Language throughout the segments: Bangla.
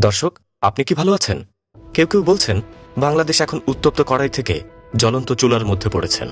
দর্শক, আপনি কি ভালো আছেন? কেউ কেউ বলছেন, বাংলাদেশ এখন উত্তপ্ত কড়াই থেকে জ্বলন্ত চুলার মধ্যে পড়েছেন।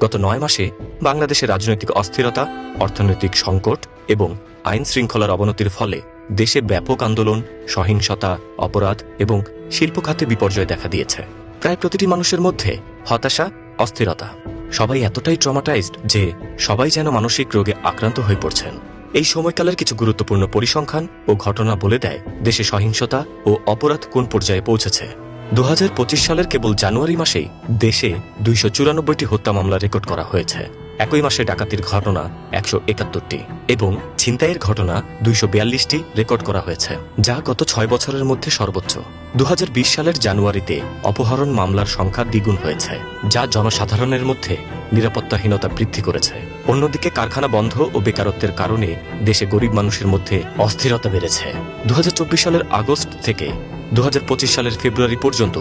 গত নয় মাসে বাংলাদেশের রাজনৈতিক অস্থিরতা, অর্থনৈতিক সংকট এবং আইন শৃঙ্খলার অবনতির ফলে দেশে ব্যাপক আন্দোলন, সহিংসতা, অপরাধ এবং শিল্প খাতে বিপর্যয় দেখা দিয়েছে। প্রায় প্রতিটি মানুষের মধ্যে হতাশা, অস্থিরতা। সবাই এতটাই ট্রমাটাইজড যে সবাই যেন মানসিক রোগে আক্রান্ত হয়ে পড়ছেন। এই সময়কালের কিছু গুরুত্বপূর্ণ পরিসংখ্যান ও ঘটনা বলে দেয় দেশে সহিংসতা ও অপরাধ কোন পর্যায়ে পৌঁছেছে। দু হাজার পঁচিশ সালের কেবল জানুয়ারি মাসেই দেশে দুইশো চুরানব্বইটি হত্যা মামলা রেকর্ড করা হয়েছে। একই মাসে ডাকাতির ঘটনা একশো একাত্তরটি এবং ছিনতাইয়ের ঘটনা দুইশো বিয়াল্লিশটি রেকর্ড করা হয়েছে, যা গত ছয় বছরের মধ্যে সর্বোচ্চ। দু হাজার বিশ সালের জানুয়ারিতে অপহরণ মামলার সংখ্যা দ্বিগুণ হয়েছে, যা জনসাধারণের মধ্যে নিরাপত্তাহীনতা বৃদ্ধি করেছে। অন্যদিকে কারখানা বন্ধ ও বেকারত্বের কারণে দেশে গরিব মানুষের মধ্যে অস্থিরতা বেড়েছে। দু হাজার চব্বিশ সালের আগস্ট থেকে দুহাজার পঁচিশ সালের ফেব্রুয়ারি পর্যন্ত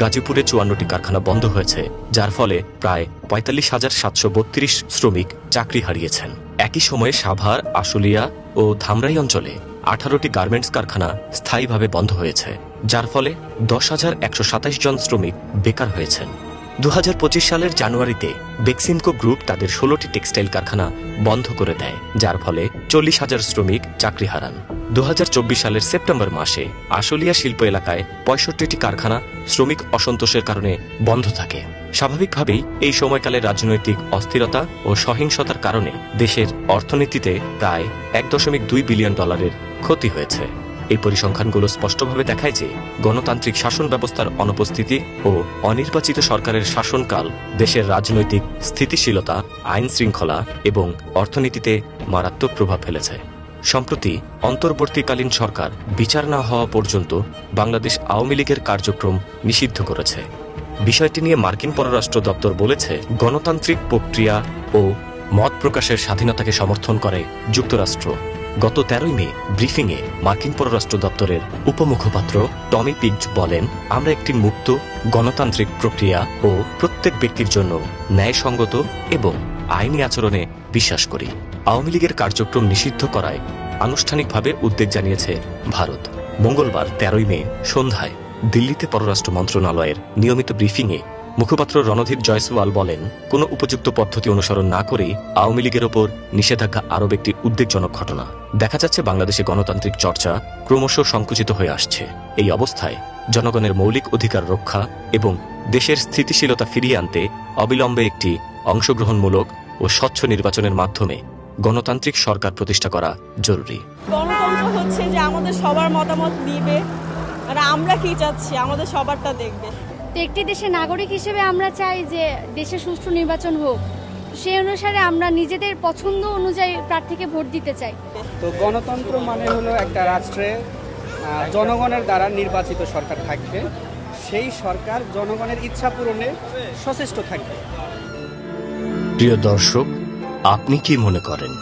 গাজীপুরে চুয়ান্নটি কারখানা বন্ধ হয়েছে, যার ফলে প্রায় পঁয়তাল্লিশ হাজার সাতশো বত্রিশ শ্রমিক চাকরি হারিয়েছেন। একই সময়ে সাভার, আশুলিয়া ও ধামরাই অঞ্চলে আঠারোটি গার্মেন্টস কারখানা স্থায়ীভাবে বন্ধ হয়েছে, যার ফলে দশ হাজার একশো জন শ্রমিক বেকার হয়েছেন। দু হাজার পঁচিশ সালের জানুয়ারিতে বেক্সিমকো গ্রুপ তাদের ষোলোটি টেক্সটাইল কারখানা বন্ধ করে দেয়, যার ফলে চল্লিশ হাজার শ্রমিক চাকরি হারান। দু হাজার চব্বিশ সালের সেপ্টেম্বর মাসে আশুলিয়া শিল্প এলাকায় পঁয়ষট্টিটি কারখানা শ্রমিক অসন্তোষের কারণে বন্ধ থাকে। স্বাভাবিকভাবেই এই সময়কালে রাজনৈতিক অস্থিরতা ও সহিংসতার কারণে দেশের অর্থনীতিতে প্রায় এক দশমিক দুই বিলিয়ন ডলারের ক্ষতি হয়েছে। এই পরিসংখ্যানগুলো স্পষ্টভাবে দেখায় যে গণতান্ত্রিক শাসন ব্যবস্থার অনুপস্থিতি ও অনির্বাচিত সরকারের শাসনকাল দেশের রাজনৈতিক স্থিতিশীলতা, আইন শৃঙ্খলা এবং অর্থনীতিতে মারাত্মক প্রভাব ফেলেছে। সম্প্রতি অন্তর্বর্তীকালীন সরকার বিচার না হওয়া পর্যন্ত বাংলাদেশ আওয়ামী লীগের কার্যক্রম নিষিদ্ধ করেছে। বিষয়টি নিয়ে মার্কিন পররাষ্ট্র দপ্তর বলেছে, গণতান্ত্রিক প্রক্রিয়া ও মত প্রকাশের স্বাধীনতাকে সমর্থন করে যুক্তরাষ্ট্র। গত তেরোই মে ব্রিফিংয়ে মার্কিন পররাষ্ট্র দপ্তরের উপমুখপাত্র টমি পিগজ বলেন, আমরা একটি মুক্ত, গণতান্ত্রিক প্রক্রিয়া ও প্রত্যেক ব্যক্তির জন্য ন্যায়সঙ্গত এবং আইনি আচরণে বিশ্বাস করি। আওয়ামী লীগের কার্যক্রম নিষিদ্ধ করায় আনুষ্ঠানিকভাবে উদ্বেগ জানিয়েছে ভারত। মঙ্গলবার তেরোই মে সন্ধ্যায় দিল্লিতে পররাষ্ট্র মন্ত্রণালয়ের নিয়মিত ব্রিফিংয়ে মুখপাত্র রণধীর জয়সওয়াল বলেন, কোনো উপযুক্ত পদ্ধতি অনুসরণ না করেই আওয়ামী লীগের ওপর নিষেধাজ্ঞা আরব একটি উদ্বেগজনক ঘটনা। দেখা যাচ্ছে বাংলাদেশে গণতান্ত্রিক চর্চা ক্রমশ সংকুচিত হয়ে আসছে। এই অবস্থায় জনগণের মৌলিক অধিকার রক্ষা এবং দেশের স্থিতিশীলতা ফিরিয়ে আনতে অবিলম্বে একটি অংশগ্রহণমূলক ও স্বচ্ছ নির্বাচনের মাধ্যমে গণতান্ত্রিক সরকার প্রতিষ্ঠা করা জরুরি। হচ্ছে যে আমাদের সবার মতামত নিবে আমরা কি চাচ্ছি? আমাদের সবারটা দেখবে। তো একটি দেশের নাগরিক হিসেবে আমরা চাই যে দেশে সুষ্ঠু নির্বাচন হোক। সেই অনুসারে আমরা নিজেদের পছন্দ অনুযায়ী প্রার্থীকে ভোট দিতে চাই। তো গণতন্ত্র মানে হলো একটা রাষ্ট্রে জনগণের দ্বারা নির্বাচিত সরকার থাকবে। সেই সরকার জনগণের ইচ্ছা পূরণে সচেষ্ট থাকবে। প্রিয় দর্শক আপনি কি মনে করেন?